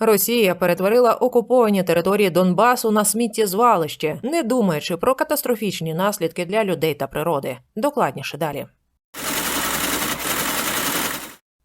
Росія перетворила окуповані території Донбасу на сміттєзвалище, не думаючи про катастрофічні наслідки для людей та природи. Докладніше далі.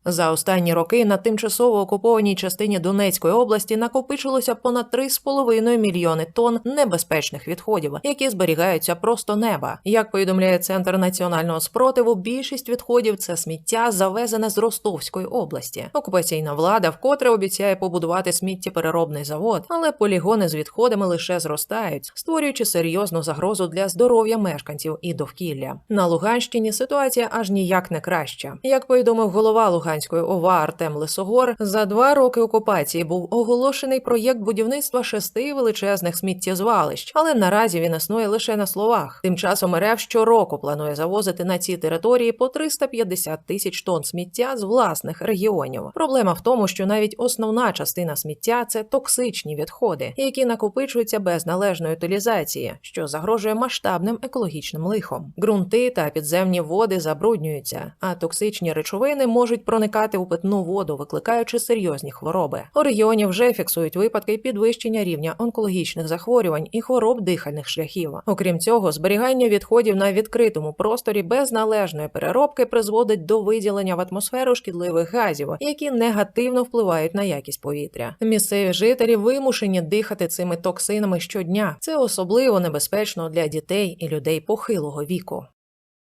За останні роки на тимчасово окупованій частині Донецької області накопичилося понад 3,5 мільйони тонн небезпечних відходів, які зберігаються просто неба. Як повідомляє Центр національного спротиву, більшість відходів це сміття, завезене з Ростовської області. Окупаційна влада вкотре обіцяє побудувати сміттєпереробний завод, але полігони з відходами лише зростають, створюючи серйозну загрозу для здоров'я мешканців і довкілля. На Луганщині ситуація аж ніяк не краща. Як повідомив голова Луганської ОВА Артем Лисогор, за два роки окупації був оголошений проєкт будівництва шести величезних сміттєзвалищ, але наразі він існує лише на словах. Тим часом РФ щороку планує завозити на ці території по 350 тисяч тонн сміття з власних регіонів. Проблема в тому, що навіть основна частина сміття це токсичні відходи, які накопичуються без належної утилізації, що загрожує масштабним екологічним лихом. Ґрунти та підземні води забруднюються, а токсичні речовини можуть проникати у питну воду, викликаючи серйозні хвороби. У регіоні вже фіксують випадки підвищення рівня онкологічних захворювань і хвороб дихальних шляхів. Окрім цього, зберігання відходів на відкритому просторі без належної переробки призводить до виділення в атмосферу шкідливих газів, які негативно впливають на якість повітря. Місцеві жителі вимушені дихати цими токсинами щодня. Це особливо небезпечно для дітей і людей похилого віку.